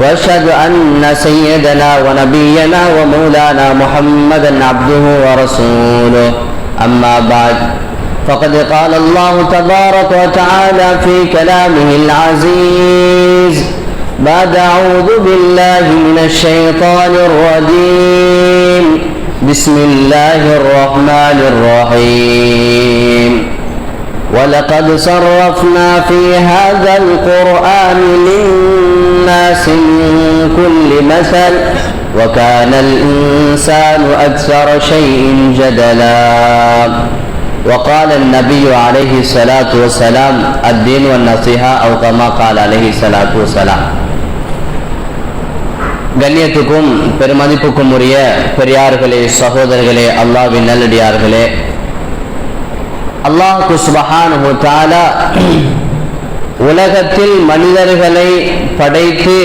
وأشهد أن سيدنا ونبينا ومولانا محمدا عبده ورسوله. أما بعد فقد قال الله تبارك وتعالى في كلامه العزيز بعد أعوذ بالله من الشيطان الرجيم. بسم الله الرحمن الرحيم. ولقد صرفنا في هذا القرآن للناس من كل مثل وكان الإنسان أكثر شيء جدلا وقال النبي عليه الصلاة والسلام الدين والنصيحة أو كما قال عليه الصلاة والسلام கண்ணியத்துக்கும் பெருமதிப்புக்கும் உரிய பெரியார்களே சகோதரர்களே அல்லாவின் நல்லடியார்களே அல்லாஹு சுபஹானு தாலா உலகத்தில் மனிதர்களை படைத்து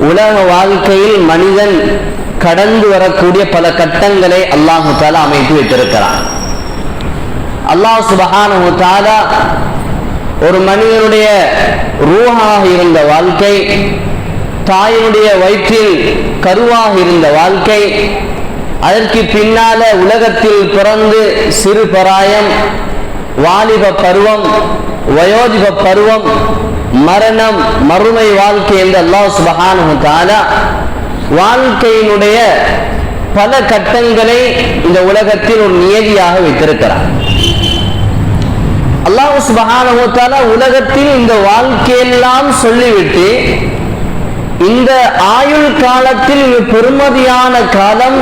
உலக வாழ்க்கையில் மனிதன் கடந்து வரக்கூடிய பல கட்டங்களை அல்லாஹு தாலா அமைத்து வைத்திருக்கிறான். அல்லாஹ் சுபஹானு தாலா ஒரு மனிதனுடைய ரூஹாக இருந்த வாழ்க்கை தாயினுடைய வயிற்றில் கருவாக இருந்த வாழ்க்கை அதற்கு பின்னால உலகத்தில் பிறந்து சிறு பராயம் வாலிப பருவம் வயோதிப பருவம் மரணம் மறுமை வாழ்க்கை என்று அல்லாஹ் சுபஹானு தாலா வாழ்க்கையினுடைய பல கட்டங்களை இந்த உலகத்தில் ஒரு நியதியாக வைத்திருக்கிறார். அல்லாஹ் சுபஹானு உலகத்தில் இந்த வாழ்க்கையெல்லாம் சொல்லிவிட்டு இந்த ஆயுள் காலத்தில் பெருமதியான காலம்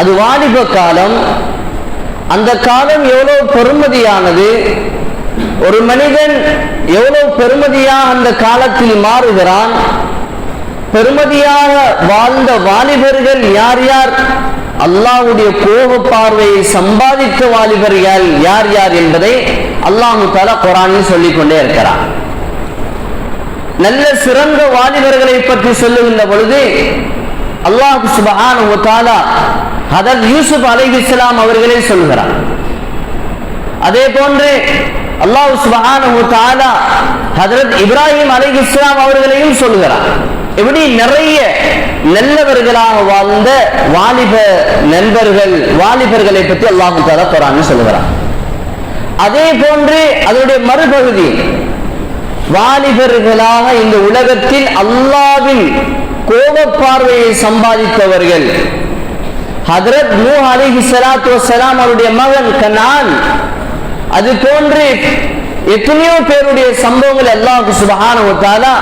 அது வாலிப காலம். அந்த காலம் எவ்வளவு பெருமதியானது? ஒரு மனிதன் எவ்வளவு பெருமதியாக அந்த காலத்தில் மாறுகிறான்? பெருமதியாக வாழ்ந்த வாலிபர்கள் யார் யார்? அல்லாஹுடைய கோப பார்வையை சம்பாதித்த வாலிபர்கள் யார் யார் என்பதை அல்லாஹு தாலா குரானில் சொல்லிக் கொண்டே இருக்கிறான். நல்ல சிறந்த வாலிபர்களை பற்றி சொல்லுகின்ற பொழுது அல்லாஹு சுபஹானு தாலா ஹதர் யூசுப் அலை இஸ்லாம் அவர்களே சொல்கிறார். அதே போன்று அல்லாஹ் சுபஹானஹு தஆலா ஹஜரத் இப்ராஹிம் அலைஹி இஸ்லாம் அவர்களையும் சொல்கிறார். இப்படி நிறைய நல்லவர்களாக வாழ்ந்த வாலிப நண்பர்கள் வாலிபர்களை பற்றி அல்லாஹு தாலா குரான் சொல்லுகிறார் அதே போன்று அதனுடைய மறுபகுதி வாலிபர்களாக இந்த உலகத்தில் அல்லாவின் கோப பார்வையை சம்பாதித்தவர்கள் ஹதரத் நூ அலிஹி சலாத்து வசலாம் அவருடைய மகன் கனான் அது போன்று எத்தனையோ பேருடைய சம்பவங்கள் அல்லாஹு உத்தாலா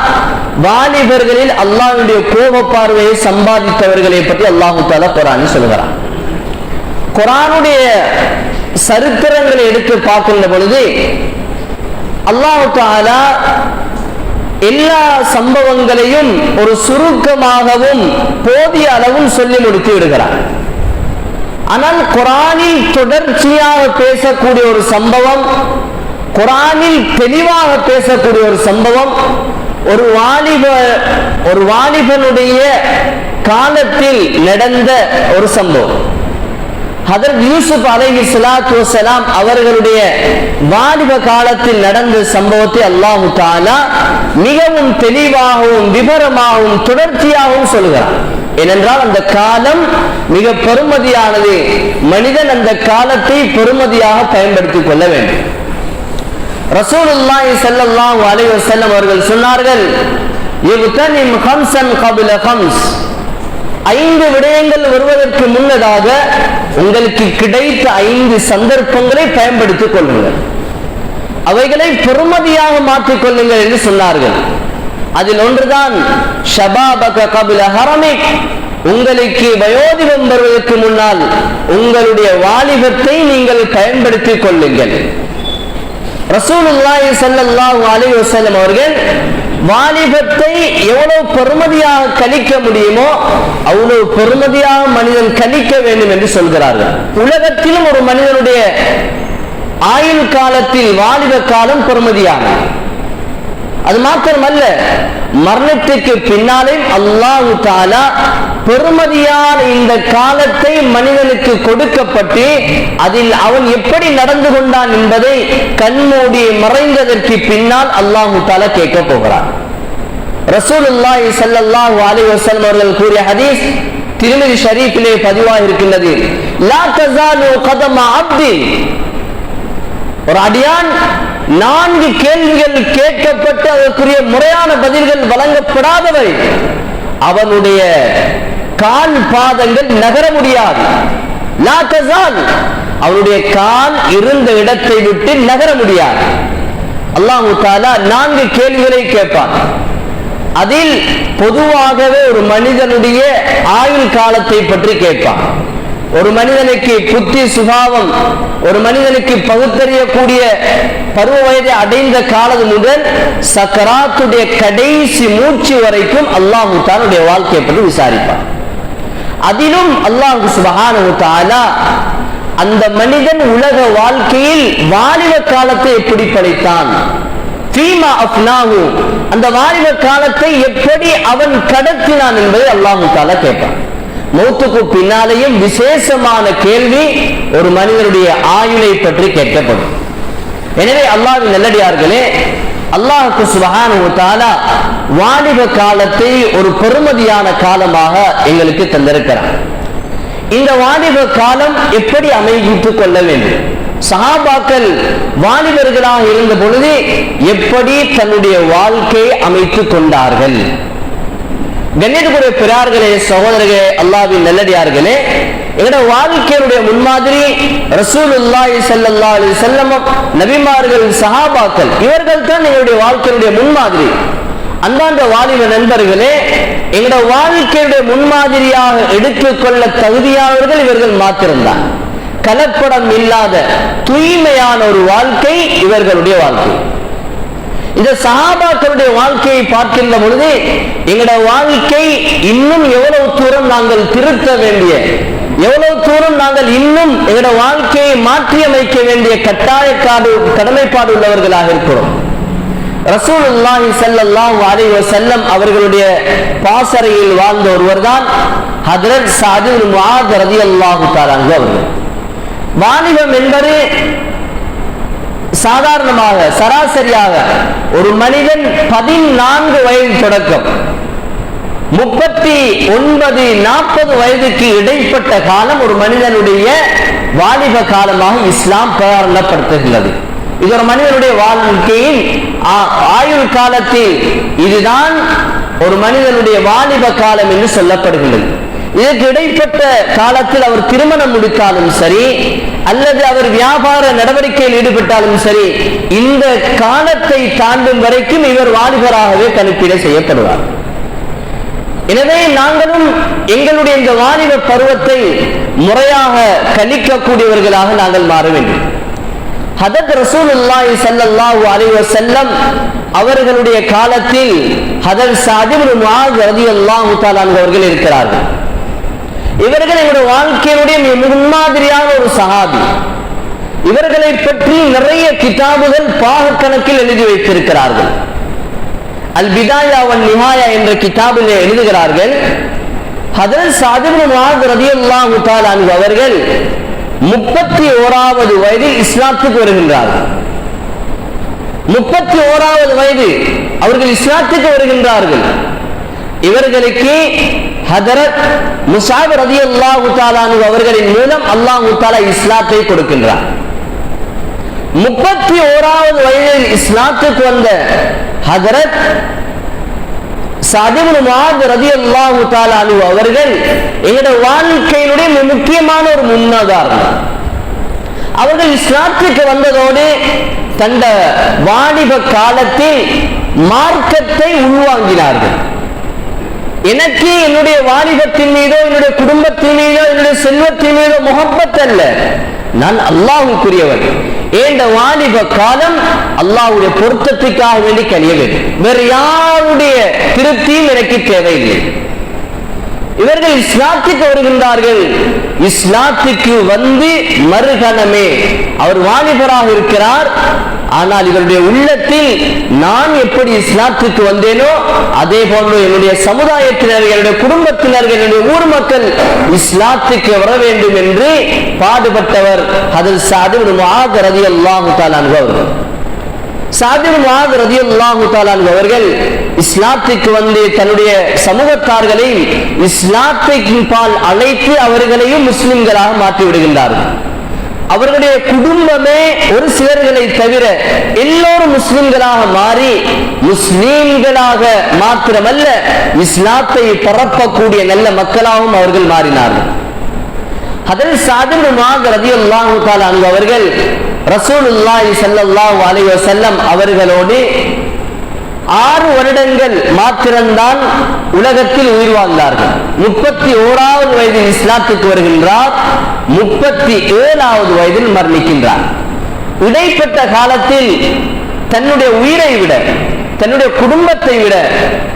வாலிபர்களில் அல்லாஹுடைய கோப பார்வையை சம்பாதித்தவர்களை பற்றி அல்லாஹு தாலா குரான் சொல்கிறான். குரானுடைய சரித்திரங்களை எடுத்து பார்க்கின்ற பொழுது அல்லாஹு தாலா எல்லா சம்பவங்களையும் ஒரு சுருக்கமாகவும் போதிய அளவும் சொல்லி முடித்து விடுகிறார் ஆனால் குரானில் தொடர்ச்சியாக பேசக்கூடிய ஒரு சம்பவம் குரானில் தெளிவாக பேசக்கூடிய ஒரு சம்பவம் ஒரு வாலிப ஒரு வாலிபனுடைய காலத்தில் நடந்த ஒரு சம்பவம். ஹதரத் யூசுப் அலைஹி சலாத்து வஸலாம் அவர்களுடைய வாலிப காலத்தில் நடந்த சம்பவத்தை அல்லாஹு தாலா மிகவும் தெளிவாகவும் விவரமாகவும் தொடர்ச்சியாகவும் சொல்கிறார். ஏனென்றால் அந்த காலம் மிக பெருமதியானது. மனிதன் அந்த காலத்தை பெருமதியாக பயன்படுத்திக் கொள்ள வேண்டும். ரசூலுல்லாஹி ஸல்லல்லாஹு அலைஹி வஸல்லம் அவர்கள் சொன்னார்கள் இப்தனிம் கம்சன் கபில கம்ஸ் ஐந்து விடயங்கள் வருவதற்கு முன்னதாக உங்களுக்கு கிடைத்த ஐந்து சந்தர்ப்பங்களை பயன்படுத்திக் கொள்ளுங்கள். அவைகளை பெருமதியாக மாற்றிக் கொள்ளுங்கள் என்று சொன்னார்கள். அதில் ஒன்றுதான் ஷபாபக கபில ஹரமிக். உங்களுக்கு வயோதிகம் வருவதற்கு முன்னால் உங்களுடைய வாலிபத்தை நீங்கள் பயன்படுத்திக் கொள்ளுங்கள். ரசூலுல்லாஹி ஸல்லல்லாஹு அலைஹி வஸல்லம் அவர்கள் வாலிபத்தை எவ்வளவு பெருமதியாக கழிக்க முடியுமோ அவ்வளவு பெருமதியாக மனிதன் கழிக்க வேண்டும் என்று சொல்கிறார்கள். உலகத்திலும் ஒரு மனிதனுடைய ஆயுள் காலத்தில் வாலிப காலம் பெருமதியானது. அது மாத்திரமல்ல மரணத்துக்கு பின்னாலே அல்லாஹு தாலா பெருமதியான இந்த காலத்தை மனிதனுக்கு கொடுக்கப்பட்டு அதில் அவன் எப்படி நடந்து கொண்டான் என்பதை கண்மூடி மறைந்ததற்கு பின்னால் அல்லாஹு தாலா கேட்க போகிறான். ரசூலுல்லாஹி ஸல்லல்லாஹு அலைஹி வஸல்லம் அவர்கள் கூறிய ஹதீஸ் திருமதி ஷரீஃபிலே பதிவாக இருக்கின்றது லா தஸாலு கதம அப்தி. ஒரு அடியான் நான்கு கேள்விகள் கேட்கப்பட்டு அதற்குரிய முறையான பதில்கள் வழங்கப்படாதவை. அவனுடைய கால் பாதங்கள் நகர முடியாது. அவனுடைய கால் இருந்த இடத்தை விட்டு நகர முடியாது. அல்லாஹு தாலா நான்கு கேள்விகளை கேட்பான். அதில் பொதுவாகவே ஒரு மனிதனுடைய ஆயுள் காலத்தை பற்றி கேட்பான். ஒரு மனிதனுக்கு புத்தி சுபாவம் ஒரு மனிதனுக்கு பகுத்தறியக்கூடிய பருவ வயதை அடைந்த காலம் முதல் சக்கராத்துடைய கடைசி மூச்சு வரைக்கும் அல்லாஹு தானுடைய வாழ்க்கையை பற்றி விசாரிப்பான். அதிலும் அல்லாஹு சுபஹானு தாலா அந்த மனிதன் உலக வாழ்க்கையில் வாலிப காலத்தை எப்படி படைத்தான்? அந்த வாலிப காலத்தை எப்படி அவன் கடத்தினான் என்பதை அல்லாஹு தாலா கேட்பான். மௌத்துக்கு பின்னாலேயும் விசேஷமான கேள்வி ஒரு மனிதனுடைய ஆயுளை பற்றி கேட்கப்படும். எனவே அல்லாஹ்வின் நல்லடியார்களே அல்லாஹுக்கு சுபஹானஹு வாணிப வாலிப காலத்தை ஒரு பெருமதியான காலமாக எங்களுக்கு தந்திருக்கிறார். இந்த வாலிப காலம் எப்படி அமைத்துக் கொள்ள வேண்டும்? சஹாபாக்கள் வாலிபர்களாக இருந்த பொழுது எப்படி தன்னுடைய வாழ்க்கையை அமைத்துக் கொண்டார்கள்? கண்ணியத்துக்குரிய பிறார்களே சகோதரர்களே அல்லாவின் நல்லடியார்களே எங்களோட வாழ்க்கையினுடைய முன்மாதிரி ரசூலுல்லாஹி ஸல்லல்லாஹு அலைஹி வஸல்லம் நபிமார்கள் சஹாபாக்கள் இவர்கள் தான் எங்களுடைய வாழ்க்கையினுடைய முன்மாதிரி. அந்தாண்ட வாலிப நண்பர்களே எங்களோட வாழ்க்கையுடைய முன்மாதிரியாக எடுத்துக்கொள்ள தகுதியானவர்கள் இவர்கள் மாத்திருந்தான் கலப்படம் இல்லாத தூய்மையான ஒரு வாழ்க்கை இவர்களுடைய வாழ்க்கை. இந்த சஹாபாக்களுடைய வாழ்க்கையை பார்க்கின்ற பொழுது எங்களோட வாழ்க்கை இன்னும் எவ்வளவு தூரம் நாங்கள் திருத்த வேண்டிய எவ்வளவு தூரம் நாங்கள் இன்னும் எங்களோட வாழ்க்கையை மாற்றியமைக்க வேண்டிய கட்டாயக்காடு கடமைப்பாடு உள்ளவர்களாக இருக்கிறோம். ரசூலுல்லாஹி ஸல்லல்லாஹு அலைஹி வஸல்லம் அவர்களுடைய பாசறையில் வாழ்ந்த ஒருவர் தான் ஹஜ்ரத் சாது முஆத் ரலியல்லாஹு தஆலா அவர்கள். வாலிபம் என்பது சாதாரணமாக சராசரியாக ஒரு மனிதன் பதினான்கு வயது தொடக்கம். முப்பத்தி ஒன்பது நாற்பது வயதுக்கு இடைப்பட்ட காலம் ஒரு மனிதனுடைய வாலிப காலமாக இஸ்லாம் பிரகடனப்படுத்துகிறது இது ஒரு மனிதனுடைய வாழ்க்கையின் ஆயுள் காலத்தில் இதுதான் ஒரு மனிதனுடைய வாலிப காலம் என்று சொல்லப்படுகிறது இதற்கு இடைப்பட்ட காலத்தில் அவர் திருமணம் முடித்தாலும் சரி அல்லது அவர் வியாபார நடவடிக்கையில் ஈடுபட்டாலும் சரி இந்த காலத்தை தாண்டும் வரைக்கும் இவர் வாலிபராகவே கணிப்பீடு செய்யப்படுவார். எனவே நாங்களும் எங்களுடைய இந்த வாலிப பருவத்தை முறையாக கழிக்கக்கூடியவர்களாக நாங்கள் மாற வேண்டும். ஹதத் ரசூலுல்லாஹி ஸல்லல்லாஹு அலைஹி வஸல்லம் அவர்களுடைய காலத்தில் ஹதர் சாதிபுல் முஆத் ரலியல்லாஹு தஆலா அவர்கள் இருக்கிறார்கள். இவர்கள் எங்களுடைய வாழ்க்கையினுடைய மிக முன்மாதிரியான ஒரு சகாபி இவர்களை பற்றி நிறைய கிதாபுகள் பாகக்கணக்கில் எழுதி வைத்திருக்கிறார்கள். அல் பிதாயா வன் நிஹாயா என்ற கிதாபில் எழுதுகிறார்கள். ஹதரத் சாதிபு முஆத் ரலியல்லாஹு அவர்கள் முப்பத்தி ஓராவது வயதில் இஸ்லாத்துக்கு வருகின்றார்கள் முப்பத்தி ஓராவது வயது அவர்கள் இஸ்லாத்துக்கு வருகின்றார்கள். இவர்களுக்கு ஹதரத் முசாப் ரலியல்லாஹு தஆலா அன்ஹு அவர்களின் மூலம் அல்லாஹு தஆலா இஸ்லாத்தை கொடுக்கின்றார். முப்பத்தி ஓராவது வயதில் இஸ்லாத்துக்கு வந்த ஹதரத் அவர்கள் எங்களுடைய வாழ்க்கையினுடைய மிக முக்கியமான ஒரு முன்னுதாரணம். அவர்கள் இஸ்லாத்துக்கு வந்ததோடு தந்த வாணிப காலத்தில் மார்க்கத்தை உள்வாங்கினார்கள். எனக்கு என்னுடைய வாலிபத்தின் மீதோ என்னுடைய குடும்பத்தின் மீதோ என்னுடைய செல்வத்தின் மீதோ முகப்பத் அல்ல நான் அல்லாஹுக்குரியவன். ஏண்ட வாலிப காலம் அல்லாஹ்வுடைய பொருத்தத்துக்காக வேண்டி கழிய வேண்டும் வேறு யாருடைய திருப்தியும் எனக்கு தேவையில்லை. இவர்கள் இஸ்லாத்துக்கு வருகின்றார்கள். இஸ்லாத்துக்கு வந்து மறுகணமே. அவர் வாலிபராக இருக்கிறார். ஆனால் இவருடைய உள்ளத்தில் நான் எப்படி இஸ்லாத்துக்கு வந்தேனோ அதே போன்று என்னுடைய சமுதாயத்தினர் என்னுடைய குடும்பத்தினர் என்னுடைய ஊர் மக்கள் இஸ்லாத்துக்கு வர வேண்டும் என்று பாடுபட்டவர் அதில் சாது ரதி அல்லாஹு அவர்கள். சாதிர் ரதி அல்லாஹு தாலான் அவர்கள் இஸ்லாத்திற்கு வந்து தன்னுடைய சமூகத்தார்களை இஸ்லாத்தின் பால் அழைத்து அவர்களையும் முஸ்லிம்களாக மாற்றி விடுகின்றார்கள். அவர்களுடைய குடும்பமே ஒரு சிலர்களை தவிர எல்லோரும் முஸ்லிம்களாக மாறி முஸ்லிம்களாக மாத்திரமல்ல இஸ்லாத்தை பரப்பக்கூடிய நல்ல மக்களாகவும் அவர்கள் மாறினார்கள். அதில் சாதிர் ரதி அல்லாஹு தாலான் அவர்கள் ரசூலுல்லாஹி ஸல்லல்லாஹு அலைஹி வஸல்லம் அவர்களோடு ஆறு வருடங்கள் மாத்திரம்தான் உலகத்தில் உயிர் வாழ்ந்தார்கள். முப்பத்தி ஓராவது வயதில் இஸ்லாத்துக்கு வருகின்றார் முப்பத்தி ஏழாவது வயதில் மரணிக்கின்றார். இடைப்பட்ட காலத்தில் தன்னுடைய உயிரை விட தன்னுடைய குடும்பத்தை விட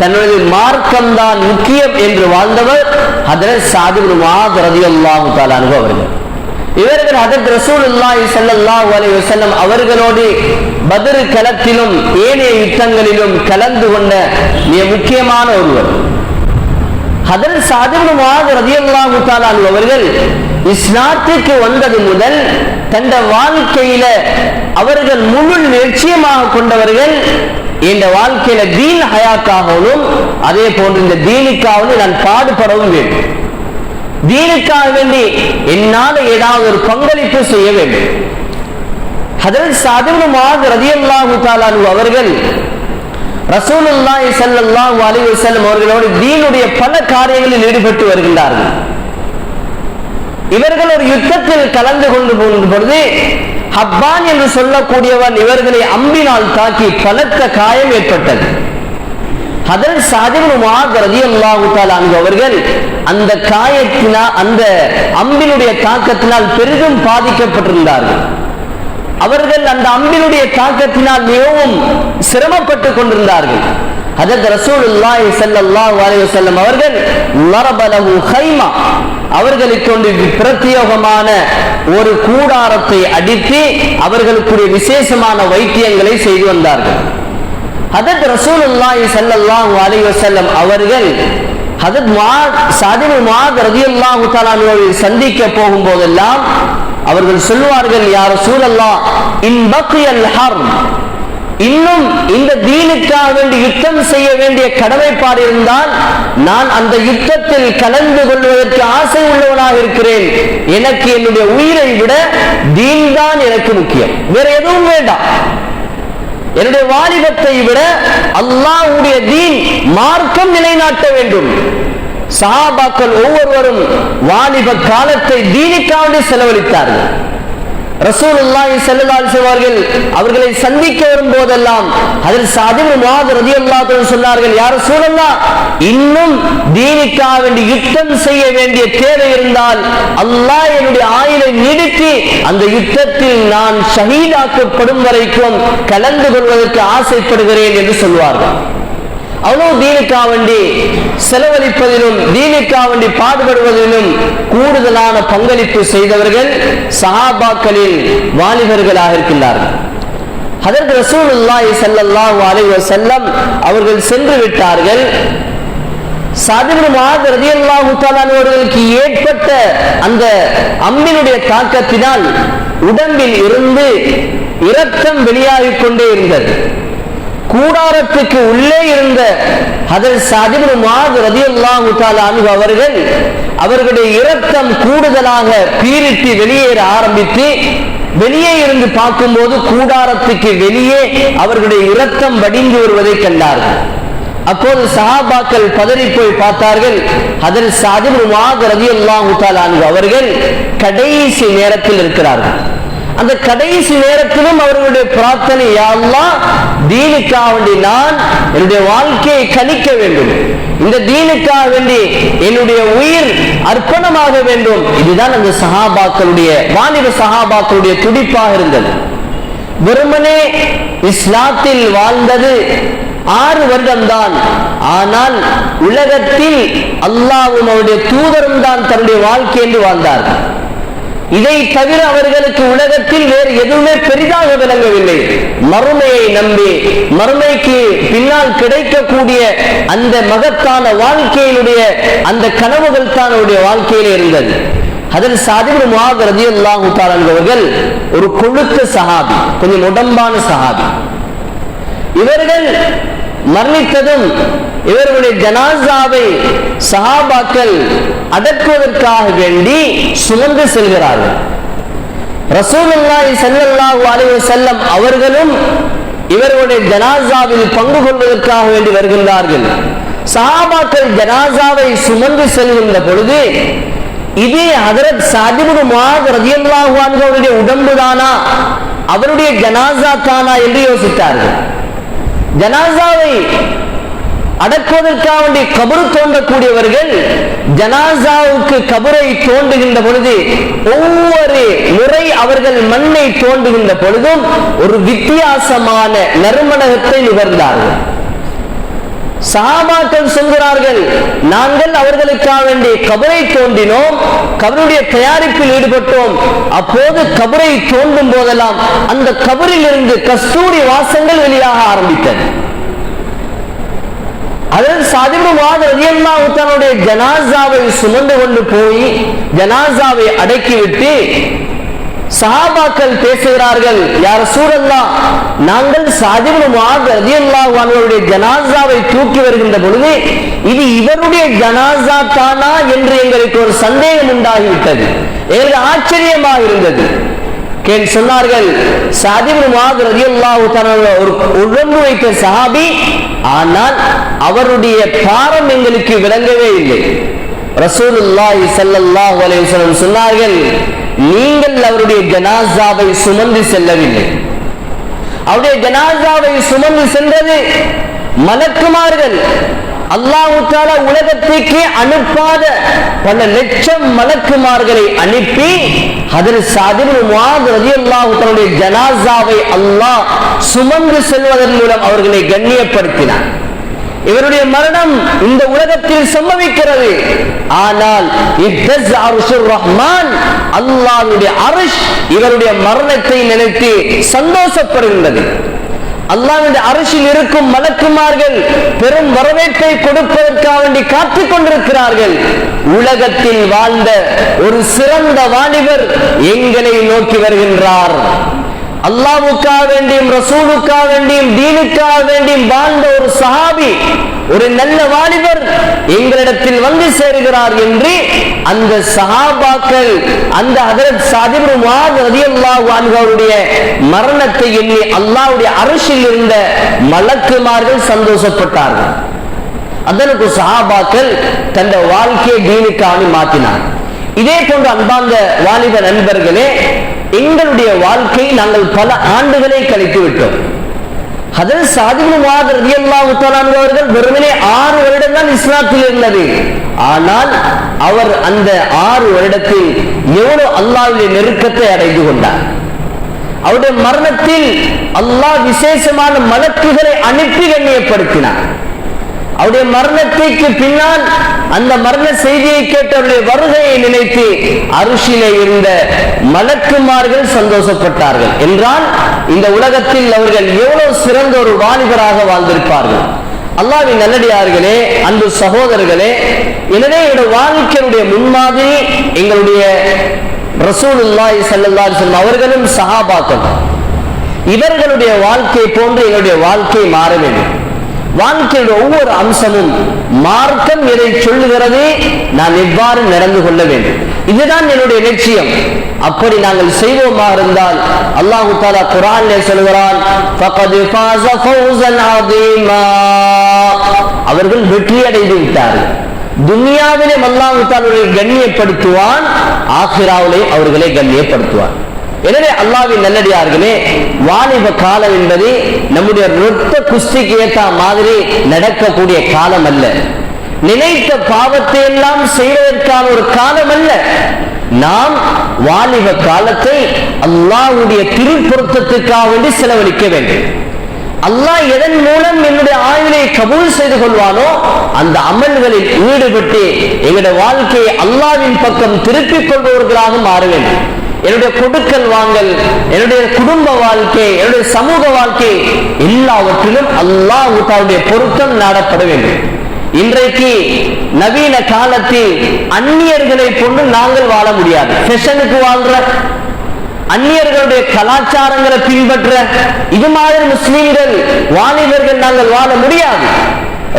தன்னுடைய மார்க்கம்தான் முக்கியம் என்று வாழ்ந்தவர் அதில் சாதிபுல் மாத் ரதியல்லாஹு அவர்கள். இவர்கள் ஹதரத் ரசூலுல்லாஹி ஸல்லல்லாஹு அலைஹி வஸல்லம் அவர்களோடு பத்ர் களத்திலும் ஏனைய யுத்தங்களிலும் கலந்து கொண்ட மிக முக்கியமான ஒருவர். ஹதரத் சாதிபுல் மாத் ரலியல்லாஹு தஆலா அவர்கள் இஸ்லாத்துக்கு வந்தது முதல் தந்த வாழ்க்கையில அவர்கள் முழு நிச்சயமாக கொண்டவர்கள் இந்த வாழ்க்கையில தீன் ஹயாக்காகவும் அதே போன்று இந்த தீனுக்காவது நான் பாடுபடவும் வேண்டும். தீனுக்காக வேண்டி என்னால் ஏதாவது ஒரு பங்களிப்பு செய்ய வேண்டும். அதில் சாதிபு ரதியல்லாஹு தாலானு அவர்கள் ரசூலுல்லாஹி ஸல்லல்லாஹு அலைஹி வஸல்லம் அவர்களோடு தீனுடைய பல காரியங்களில் ஈடுபட்டு வருகின்றார்கள். இவர்கள் ஒரு யுத்தத்தில் கலந்து கொண்டு போகும் பொழுது ஹப்பான் என்று சொல்லக்கூடியவன் இவர்களை அம்பினால் தாக்கி பலத்த காயம் ஏற்பட்டது. அதில் அவர்கள் அந்த காயத்தினால் அந்த அம்பினுடைய தாக்கத்தினால் பெரிதும் பாதிக்கப்பட்டிருந்தார்கள். அவர்கள் அந்த அம்பினுடைய தாக்கத்தினால் மிகவும் சிரமப்பட்டு கொண்டிருந்தார்கள். அதற்கு ரசூலுல்லாஹி ஸல்லல்லாஹு அலைஹி வஸல்லம் அவர்கள் லரபலஹு கைமா அவர்களுக்கு ஒன்று பிரத்யேகமான ஒரு கூடாரத்தை அடித்து அவர்களுக்குரிய விசேஷமான வைத்தியங்களை செய்து வந்தார்கள். ஹதத் ரசூலுல்லாஹி ஸல்லல்லாஹு அலைஹி வஸல்லம் அவர்கள் ஹதத் முஆத் மா முஆத் ரலியல்லாஹு தஆலாவை சந்திக்க போகும்போதெல்லாம் அவர்கள் சொல்வார்கள் யா ரசூலல்லாஹ் இன் பக்கியல் ஹர்ம் இன்னும் இந்த தீனுக்காக வேண்டி யுத்தம் செய்ய வேண்டிய கடமைப்பாடு இருந்தால் நான் அந்த யுத்தத்தில் கலந்து கொள்வதற்கு ஆசை உள்ளவனாக இருக்கிறேன். எனக்கு என்னுடைய உயிரை விட தீன் தான் எனக்கு முக்கியம். வேற எதுவும் வேண்டாம். என்னுடைய வாலிபத்தை விட அல்லாஹ்வுடைய தீன் மார்க்கம் நிலைநாட்ட வேண்டும். சஹாபாக்கள் ஒவ்வொருவரும் வாலிப காலத்தை தீனுக்காக செலவழித்தார்கள். ரசூலுல்லாஹி ஸல்லல்லாஹு அலைஹி அவர்கள் அவர்களை சந்திக்க வரும்போதெல்லாம் அதில் சாதிபு முஆத் ரலியல்லாஹு அன்ஹு சொன்னார்கள் யா ரசூலல்லாஹ் இன்னும் தீனிக்காக வேண்டி யுத்தம் செய்ய வேண்டிய தேவை இருந்தால் அல்லாஹ் என்னுடைய ஆயுளை நீடித்து அந்த யுத்தத்தில் நான் ஷஹீதாக்கப்படும் வரைக்கும் கலந்து கொள்வதற்கு ஆசைப்படுகிறேன் என்று சொல்வார்கள். அவ்வளவு தீனிக்கா வேண்டி செலவழிப்பதிலும் தீனிக்கா வேண்டி பாடுபடுவதிலும் கூடுதலான பங்களிப்பு செய்தவர்கள் சஹாபாக்களில் வாலிபர்களாக இருக்கின்றார்கள். அதற்கு ரசூலுல்லாஹி ஸல்லல்லாஹு அலைஹி வஸல்லம் அவர்கள் சென்று விட்டார்கள். சாதிபு மாத் அவர்களுக்கு ஏற்பட்ட அந்த அம்பினுடைய தாக்கத்தினால் உடம்பில் இருந்து இரத்தம் வெளியாகிக் கொண்டே இருந்தது. கூடாரத்துக்கு உள்ளே இருந்த அதில் சாதிபு மாத் ரதியல்லாஹு அவர்கள் அவர்களுடைய இரத்தம் கூடுதலாக பீரிட்டு வெளியேற ஆரம்பித்து வெளியே இருந்து பார்க்கும்போது கூடாரத்துக்கு வெளியே அவர்களுடைய இரத்தம் வடிந்து வருவதை கண்டார்கள் அப்போது சஹாபாக்கள் பதறி போய் பார்த்தார்கள். அதில் சாதிபு மாத் ரதியல்லாஹு அவர்கள் கடைசி நேரத்தில் இருக்கிறார்கள். அந்த கடைசி நேரத்திலும் அவர்களுடைய பிரார்த்தனை யாரெல்லாம் தீனுக்காக வேண்டி நான் என்னுடைய வாழ்க்கையை கணிக்க வேண்டும். இந்த தீனுக்காக வேண்டி என்னுடைய உயிர் அர்ப்பணமாக வேண்டும். இதுதான் அந்த சகாபாக்களுடைய வாலிப சஹாபாக்களுடைய துடிப்பாக இருந்தது. வெறுமனே இஸ்லாத்தில் வாழ்ந்தது ஆறு வருடம்தான். ஆனால் உலகத்தில் அல்லாவும் அவருடைய தூதரும் தான் தன்னுடைய வாழ்க்கை என்று வாழ்ந்தார்கள். இதை தவிர அவர்களுக்கு உலகத்தில் வேறு எதுவுமே பெரிதாக விளங்கவில்லை. மறுமையை நம்பி மறுமைக்கு பின்னால் கிடைக்கக்கூடிய அந்த மகத்தான வாழ்க்கையினுடைய அந்த கனவுகள் தான் அவருடைய வாழ்க்கையில் இருந்தது. அதில் சாதிபுர் முகாக் ரதி அல்லாஹு அவர்கள் ஒரு கொழுத்த சஹாபி கொஞ்சம் உடம்பான சஹாபி. இவர்கள் மரணித்ததும் இவர்களுடைய ஜனாசாவை சஹாபாக்கள் அடக்குவதற்காக வேண்டி சுமந்து செல்கிறார்கள். ரசூலுல்லாஹி ஸல்லல்லாஹு அலைஹி வஸல்லம் அவர்களும் இவர்களுடைய ஜனாசாவில் பங்கு கொள்வதற்காக வேண்டி வருகின்றார்கள். சஹாபாக்கள் ஜனாசாவை சுமந்து செல்கின்ற பொழுது இதே ஹதரத் சாதிபுடு முஆத் அவருடைய உடம்பு தானா? அவருடைய ஜனாசா தானா? என்று யோசித்தார்கள். ஜனாசாவை அடக்குவதற்காக வேண்டி கபரு தோண்டக்கூடியவர்கள் ஜனாசாவுக்கு கபரை தோண்டுகின்ற பொழுது ஒவ்வொரு முறை அவர்கள் மண்ணை தோண்டுகின்ற பொழுதும் ஒரு வித்தியாசமான நறுமணகத்தை நுகர்ந்தார்கள் சஹாபாக்கள் சொல்கிறார்கள் நாங்கள் அவர்களுக்காக வேண்டி கபரை தோண்டினோம் கபருடைய தயாரிப்பில் ஈடுபட்டோம். அப்போது கபரை தோண்டும் போதெல்லாம் அந்த கபரில் இருந்து கஸ்தூரி வாசங்கள் வெளியாக ஆரம்பித்தது அதில் சாதிபுவாத ரதியல்லாஹு தன்னுடைய ஜனாசாவை சுமந்து கொண்டு போய் ஜனாசாவை அடக்கிவிட்டு சஹாபாக்கள் பேசுகிறார்கள் யார் சூழல்லா நாங்கள் சாதிபுவாத ரதியல்லாஹு ஜனாசாவை தூக்கி வருகின்ற பொழுது இது இவருடைய ஜனாசா தானா என்று எங்களுக்கு ஒரு சந்தேகம் உண்டாகிவிட்டது. எங்களுக்கு ஆச்சரியமாக இருந்தது. சொன்னார்கள். சாதிபுல் ஒரு உடம்பு வைத்த சஹாபி ஆனால் அவருடைய பாரம் எங்களுக்கு விளங்கவே இல்லை. ரசூலுல்லாஹி ஸல்லல்லாஹு அலைஹி வஸல்லம் சொன்னார்கள் நீங்கள் அவருடைய ஜனாசாவை சுமந்து செல்லவில்லை. அவருடைய ஜனாசாவை சுமந்து சென்றது மலக்குமார்கள். அல்லாவுத்தால உலகத்திற்கு அனுப்பாத பல லட்சம் மலக்குமார்களை அனுப்பி அதில் சாதிபுல் தன்னுடைய ஜனாசாவை அல்லாஹ் சுமந்து செல்வதன் மூலம் அவர்களை கண்ணியப்படுத்தினார். இவருடைய மரணம் இந்த உலகத்தில் சம்பவிக்கிறது. ஆனால் ரஹ்மான் அல்லாஹுடைய அரிஷ் இவருடைய மரணத்தை நினைத்து சந்தோஷப்படுகின்றது. அல்லாஹ்வுடைய அரசில் இருக்கும் மலக்குமார்கள் பெரும் வரவேற்பை கொடுப்பதற்காக வேண்டி காத்துக் கொண்டிருக்கிறார்கள். உலகத்தில் வாழ்ந்த ஒரு சிறந்த வாலிபர் எங்களை நோக்கி வருகின்றார். அல்லாவுக்கா வேண்டியும் ரசூலுக்கா வேண்டியும் தீனுக்கா வேண்டியும் வாழ்ந்த ஒரு சஹாபி ஒரு நல்ல வாலிபர் எங்களிடத்தில் வந்து சேருகிறார் என்று அந்த சஹாபாக்கள் அந்த ஹதரத் சாதிபு முஆத் ரலியல்லாஹு அன்ஹு மரணத்தை எண்ணி அல்லாஹ்வுடைய அரசில் இருந்த மலக்குமார்கள் சந்தோஷப்பட்டார்கள். அதனுக்கு சஹாபாக்கள் தந்த வாழ்க்கையை தீனுக்காக மாற்றினார் இதே போன்ற அன்பார்ந்த வாலிப நண்பர்களே எங்களுடைய வாழ்க்கையை நாங்கள் பல ஆண்டுகளை கழித்து விட்டோம் அதில் சாதிபுவாத ரதியல்லா தஆலா அவர்கள் வெறுமனே ஆறு வருடம் தான் இஸ்லாத்தில் இருந்தது. ஆனால் அவர் அந்த ஆறு வருடத்தில் எவ்வளவு அல்லாவுடைய நெருக்கத்தை அடைந்து கொண்டார். அவருடைய மரணத்தில் அல்லாஹ் விசேஷமான மலக்குகளை அனுப்பி கண்ணியப்படுத்தினார். அவருடைய மரணத்திற்கு பின்னால் அந்த மரண செய்தியை கேட்டவருடைய வருகையை நினைத்து அரிசியிலே இருந்த மலக்குமார்கள் சந்தோஷப்பட்டார்கள். என்றால் இந்த உலகத்தில் அவர்கள் எவ்வளவு சிறந்த ஒரு வாலிபராக வாழ்ந்திருப்பார்கள். அல்லாவின் நல்லடியார்களே அன்பு சகோதரர்களே எனவே என்னுடைய வாழ்க்கையுடைய முன்மாதிரி எங்களுடைய ரசூலுல்லாய் செல்லல்லா அலைஹி அவர்களும் சஹாபாக்கள். இவர்களுடைய வாழ்க்கை போன்று எங்களுடைய வாழ்க்கை மாற வேண்டும். வாழ்க்கையில் ஒவ்வொரு அம்சமும் மார்க்கம் எதை சொல்லுகிறது நான் எவ்வாறு நடந்து கொள்ள வேண்டும். இதுதான் என்னுடைய லட்சியம். அப்படி நாங்கள் செய்வோமா இருந்தால் அல்லாஹு தாலா குரான் சொல்கிறான் அவர்கள் வெற்றி அடைந்து விட்டார்கள். துனியாவிலே அல்லாஹு தாலுடைய கண்ணியப்படுத்துவான் ஆஹிராவிலே அவர்களை கண்ணியப்படுத்துவான். எனவே அல்லாவின் நல்லடியார்களே வாலிப காலம் என்பது நம்முடைய நொத்த குஸ்திக்கு ஏற்ற மாதிரி நடக்கக்கூடிய காலம் அல்ல. நினைத்த பாவத்தை எல்லாம் செய்வதற்கான ஒரு காலம் அல்ல. நாம் வாலிப காலத்தை அல்லாஹ்வுடைய திருப்பொருத்தத்துக்காக வேண்டி செலவழிக்க வேண்டும். அல்லாஹ் எதன் மூலம் என்னுடைய ஆயுளை கபூல் செய்து கொள்வானோ அந்த அமல்களில் ஈடுபட்டு எங்களுடைய வாழ்க்கையை அல்லாவின் பக்கம் திருப்பிக் கொள்பவர்களாக மாற வேண்டும். என்னுடைய கொடுக்கல் வாங்கல் என்னுடைய குடும்ப வாழ்க்கை என்னுடைய சமூக வாழ்க்கை எல்லாவற்றிலும் அல்லாஹ் தன்னுடைய பொருத்தம் நாடப்பட வேண்டும். இன்றைக்கு நவீன காலத்தில் அந்நியர்களை கொண்டு நாங்கள் வாழ முடியாது. ஃபெஷனுக்கு வாழ்ற அந்நியர்களுடைய கலாச்சாரங்களை பின்பற்ற இது மாதிரி முஸ்லீம்கள் வாலிபர்கள் நாங்கள் வாழ முடியாது.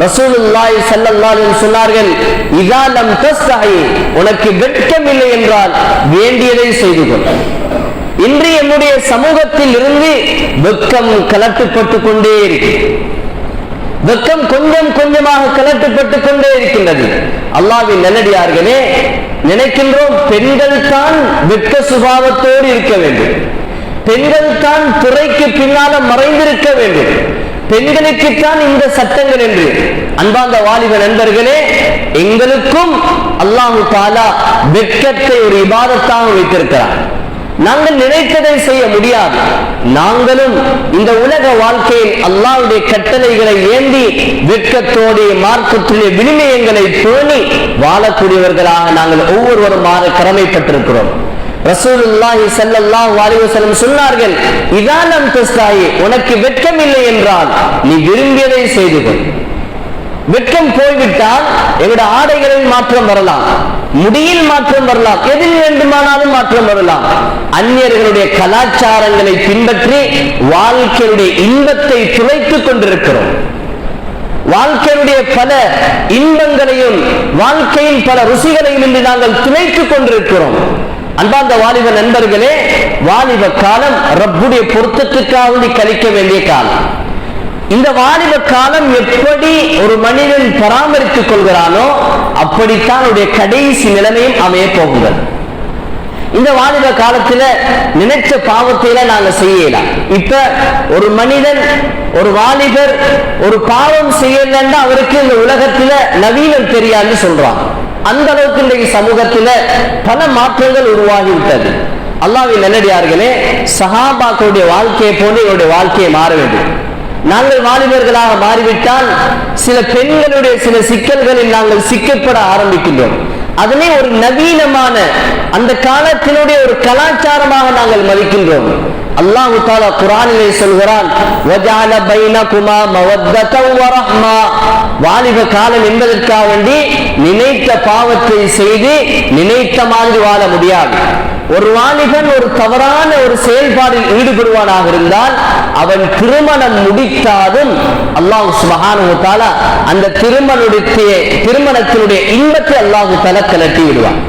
ரசூலுல்லாஹி ஸல்லல்லாஹு அலைஹி சொன்னார்கள் இதா லம் தஸ்ஹி உனக்கு வெட்கம் இல்லை என்றால் வேண்டியதை செய்து கொள். இன்று என்னுடைய சமூகத்தில் இருந்து வெட்கம் கலட்டுப்பட்டு கொண்டே இருக்கிறது. வெட்கம் கொஞ்சம் கொஞ்சமாக கலட்டுப்பட்டு கொண்டே இருக்கின்றது. அல்லாவின் நல்லடியார்களே நினைக்கின்றோம் பெண்கள் தான் வெட்க சுபாவத்தோடு இருக்க வேண்டும். பெண்கள் தான் துறைக்கு பின்னால மறைந்திருக்க வேண்டும். பெண்களுக்குத்தான் இந்த சட்டங்கள் என்று. அன்பாந்த வாலிப நண்பர்களே எங்களுக்கும் அல்லாஹு தாலா வெட்கத்தை ஒரு இபாதத்தாக வைத்திருக்கிறார். நாங்கள் நினைத்ததை செய்ய முடியாது. நாங்களும் இந்த உலக வாழ்க்கையில் அல்லாவுடைய கட்டளைகளை ஏந்தி வெட்கத்தோடைய மார்க்கத்துடைய வினிமயங்களை பேணி வாழக்கூடியவர்களாக நாங்கள் ஒவ்வொருவரும் மாற கடமைப்பட்டிருக்கிறோம். ரசூலுல்லாஹி ஸல்லல்லாஹு அலைஹி வஸல்லம் சொன்னார்கள் இதானம் தஸ்தாயி உனக்கு வெட்கம் இல்லை என்றால் நீ விரும்பியதை செய்து கொள். வெட்கம் போய்விட்டால் எங்களுடைய ஆடைகளில் மாற்றம் வரலாம் முடியில் மாற்றம் வரலாம் எதில் வேண்டுமானாலும் மாற்றம் வரலாம். அந்நியர்களுடைய கலாச்சாரங்களை பின்பற்றி வாழ்க்கையுடைய இன்பத்தை துளைத்துக் கொண்டிருக்கிறோம். வாழ்க்கையுடைய பல இன்பங்களையும் வாழ்க்கையின் பல ருசிகளையும் இன்று நாங்கள் துளைத்துக் கொண்டிருக்கிறோம். அன்பார்ந்த வாலிப நண்பர்களே வாலிப காலம் ரப்புடைய பொருத்தத்துக்காக கழிக்க வேண்டிய காலம். இந்த வாலிப காலம் எப்படி ஒரு மனிதன் பராமரித்துக் கொள்கிறானோ அப்படித்தான் அவருடைய கடைசி நிலைமையும் அமைய போகுங்கள். இந்த வாலிப காலத்துல நினைச்ச பாவத்தில நாங்க செய்யலாம். இப்ப ஒரு மனிதன் ஒரு வாலிபர் ஒரு பாவம் செய்யலன்னா அவருக்கு இந்த உலகத்துல நவீனம் தெரியாதுன்னு சொல்றான் அந்த அளவுக்கு இன்றைக்கு சமூகத்துல பல மாற்றங்கள் உருவாகிவிட்டது. அல்லாவின் நல்லடியார்களே சஹாபாக்களுடைய வாழ்க்கையை போல இவருடைய வாழ்க்கையை மாற வேண்டும். நாங்கள் வாலிபர்களாக மாறிவிட்டால் சில பெண்களுடைய சில சிக்கல்களில் நாங்கள் சிக்கப்பட ஆரம்பிக்கின்றோம். அதனை ஒரு நவீனமான அந்த காலத்தினுடைய ஒரு கலாச்சாரமாக நாங்கள் மதிக்கின்றோம். அல்லாஹு தாலா குரானிலே சொல்கிறான் வஜால பைனகுமா மவத்ததம் வரஹ்மா. வாலிப காலம் என்பதற்காக வேண்டி நினைத்த பாவத்தை செய்து நினைத்த மாதிரி வாழ முடியாது. ஒரு வாலிபன் ஒரு தவறான ஒரு செயல்பாடில் ஈடுபடுவானாக இருந்தால் அவன் திருமணம் முடித்தாலும் அல்லாஹ் சுபஹானு அந்த திருமணத்தையே திருமணத்தினுடைய இன்பத்தை அல்லாஹு தலா கலட்டி விடுவான்.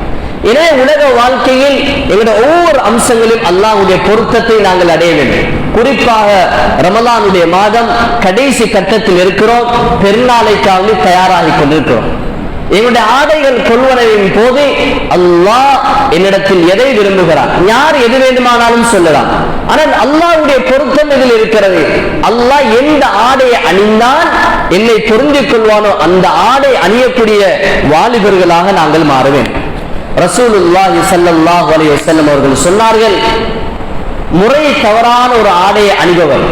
எனவே உலக வாழ்க்கையில் எங்களுடைய ஒவ்வொரு அம்சங்களிலும் அல்லாவுடைய பொருத்தத்தை நாங்கள் அடைய வேண்டும். குறிப்பாக ரமலானுடைய மாதம் கடைசி கட்டத்தில் இருக்கிறோம். பெருநாளைக்காக தயாராகி கொண்டிருக்கிறோம். எங்களுடைய ஆடைகள் கொள்வனவின் போது அல்லாஹ் என்னிடத்தில் எதை விரும்புகிறார் யார் எது வேண்டுமானாலும் சொல்லலாம். ஆனால் அல்லாஹ்வுடைய பொருத்தம் இதில் இருக்கிறது. அல்லாஹ் எந்த ஆடையை அணிந்தால் என்னை பொருந்திக் கொள்வானோ அந்த ஆடை அணியக்கூடிய வாலிபர்களாக நாங்கள் மாறுவேன் ரசூலுல்லாஹி சல்லாஹ் அலி வசல்லம் அவர்கள் சொன்னார்கள் முறை தவறான ஒரு ஆடையை அணிபவர்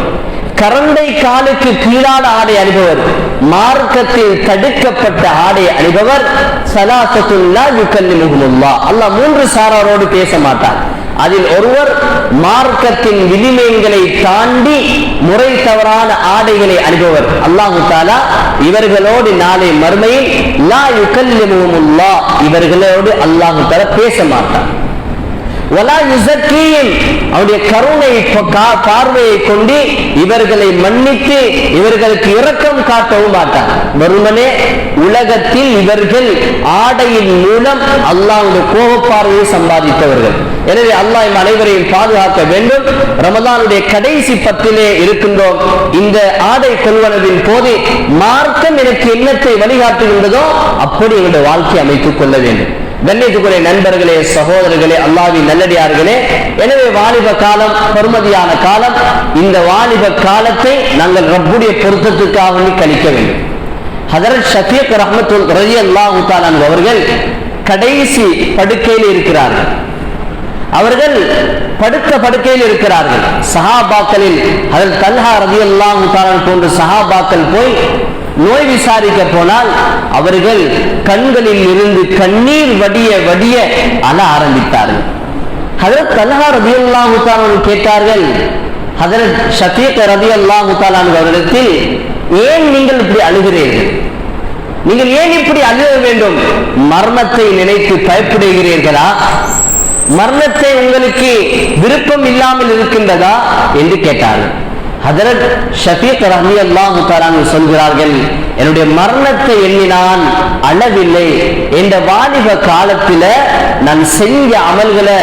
கரண்டை காலுக்கு கீழான ஆடை அணிபவர் மார்க்கத்தில் தடுக்கப்பட்ட ஆடை அணிபவர் சலாசத்துல்லா யுக்கல்லிமுகுமுல்லா அல்லாஹ் மூன்று சாராரோடு பேச மாட்டார் அதில் ஒருவர் மார்க்கத்தின் விதிமயங்களை தாண்டி முறை தவறான ஆடைகளை அணிபவர். அல்லாஹு தாலா இவர்களோடு நாளை மறுமையில் லா யுக்கல்லிமுகுமுல்லா இவர்களோடு அல்லாஹு தாலா பேச மாட்டார் அவருடைய கருணை பார்வையை கொண்டு இவர்களை மன்னித்து இவர்களுக்கு இரக்கம் காட்டவும் மாட்டார். வருமனே உலகத்தில் இவர்கள் ஆடையின் மூலம் அல்லாஹ்வுடைய கோபப்பார்வையை சம்பாதித்தவர்கள். எனவே அல்லாஹ் இம் அனைவரையும் பாதுகாக்க வேண்டும். ரமதானுடைய கடைசி பத்திலே இருக்கின்றோம். இந்த ஆடை கொள்வனவின் போது மார்க்கம் எனக்கு என்னத்தை வழிகாட்டுகின்றதோ அப்படி எங்களுடைய வாழ்க்கை அமைத்துக் கொள்ள வேண்டும். கண்ணியத்துக்குரிய நண்பர்களே சகோதரர்களே அல்லாவி நல்லடியார்களே எனவே வாலிப காலம் பொறுமதியான காலம் இந்த வாலிப காலத்தை நாங்கள் ரப்புடைய பொருத்தத்துக்காக கழிக்க வேண்டும். ஹதரத் ஷபீக் ரஹமத்துல் ரஜி அல்லாஹு அவர்கள் கடைசி படுக்கையில் இருக்கிறார்கள். அவர்கள் படுத்த படுக்கையில் இருக்கிறார்கள். சஹாபாக்களில் அதில் தல்ஹா ரதியல்லாஹு தஆலா போன்ற சஹாபாக்கள் போய் நோய் விசாரிக்க போனால் அவர்கள் கண்களில் இருந்து கண்ணீர் வடிய வடிய அழ ஆரம்பித்தார்கள். ஹதரத் தல்ஹா ரதியல்லாஹு தஆலா கேட்டார்கள் ஹதரத் ஷஃபீக் ரதியல்லாஹு தஆலா அவரிடத்தில் ஏன் நீங்கள் இப்படி அழுகிறீர்கள்? நீங்கள் ஏன் இப்படி அழுக வேண்டும்? மரணத்தை நினைத்து பயப்படுகிறீர்களா? மரணத்தை உங்களுக்கு விருப்பம் இல்லாமல் இருக்கின்றதா? என்று கேட்டார்கள். ஹதரத் ஷபீக் ரஹ்மி அல்லாஹு தஆலா சொல்கிறார்கள் என்னுடைய மரணத்தை எண்ணினான் அளவில்லை அழவில்லை. என்ற வாலிப காலத்தில நான் செஞ்ச அமல்களை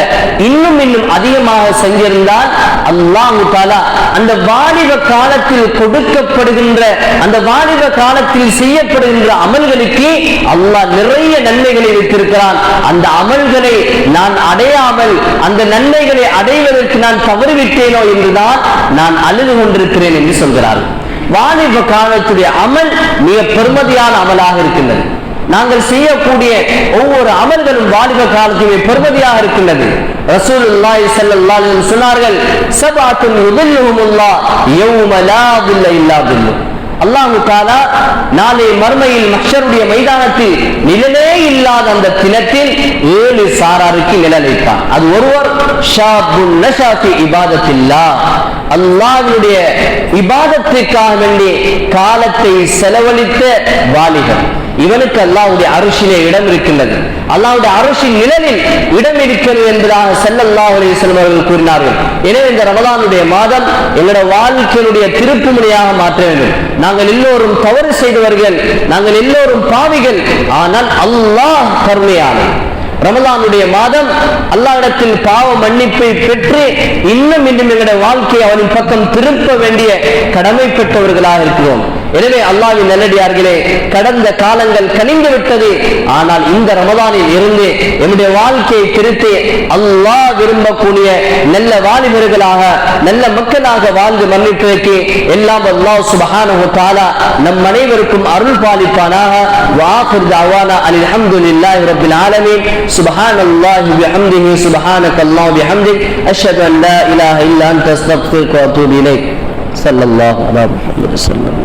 இன்னும் இன்னும் அதிகமாக செஞ்சிருந்தால் அல்லாஹு தாலா அந்த வாலிப காலத்தில் கொடுக்கப்படுகின்ற அந்த வாலிப காலத்தில் செய்யப்படுகின்ற அமல்களுக்கு அல்லாஹ் நிறைய நன்மைகளை வைத்திருக்கிறான். அந்த அமல்களை நான் அடையாமல் அந்த நன்மைகளை அடைவதற்கு நான் தவறிவிட்டேனோ என்றுதான் நான் அழுது கொண்டிருக்கிறேன் என்று சொல்கிறார்கள் வாலிப காலத்துடைய அமல் மிக பெருமதியான அமலாக இருக்கின்றது. நாங்கள் செய்யக்கூடிய ஒவ்வொரு அமல்களும் வாலிப காலத்திலே பெருமதியாக இருக்கின்றது. ரசூலுல்லாஹி ஸல்லல்லாஹு அலைஹி சொன்னார்கள் சபஅத்துன் யுதில்லுஹுமுல்லாஹ் யௌம லா இல்லா அல்லாஹு தாலா நாளை மர்மையில் மஹ்ஷருடைய மைதானத்தில் நிழலே இல்லாத அந்த தினத்தில் ஏழு சாராருக்கு நிழலைப்பான் அது ஒருவர் இபாதத்தில்லா. அல்லாவினுடைய இபாதத்திற்காக வேண்டி காலத்தை செலவழித்த வாலிபன். இவனுக்கு அல்லாவுடைய அரிசிலே இடம் இருக்கின்றது. அல்லாவுடைய அருஷின் நிழலில் இடம் இருக்கிறது என்பதாக செல்லல்லாஹு செல்வர்கள் அவர்கள் கூறினார்கள். எனவே இந்த ரமலானுடைய மாதம் எங்களுடைய வாழ்க்கையினுடைய திருப்பு முனையாக மாற்ற வேண்டும். நாங்கள் எல்லோரும் தவறு செய்தவர்கள் நாங்கள் எல்லோரும் பாவிகள் ஆனால் அல்லாஹ் கருணையானவன் ரமலானுடைய மாதம் அல்லாவிடத்தில் பாவ மன்னிப்பை பெற்று இன்னும் இன்னும் எங்களுடைய வாழ்க்கையை அவனின் பக்கம் திருப்ப வேண்டிய கடமை பெற்றவர்களாக இருக்கிறோம். எனவே அல்லாவின் நல்லடியார்களே கடந்த காலங்கள் கனிந்து விட்டது. ஆனால் இந்த ரமதானில் இருந்து என்னுடைய வாழ்க்கையை திருத்தி அல்லாஹ் விரும்பக்கூடிய நல்ல வாலிபர்களாக நல்ல மக்களாக வாழ்ந்து மன்னிப்பதற்கு எல்லாம் அல்லாஹ் சுபஹானஹு தஆலா நம் அனைவருக்கும் அருள் பாலிப்பானாக. வாஃபிர் தஅவானா அனில் ஹம்துலில்லாஹி ரப்பில் ஆலமீன். சுப்ஹானல்லாஹி பிஹம்திஹி சுப்ஹானக்கல்லாஹு பிஹம்திக் அஷ்ஹது அன் லா இலாஹா இல்லா அன்த அஸ்தக்ஃபிருக வ அத்தூபு இலைக். صلى الله عليه وسلم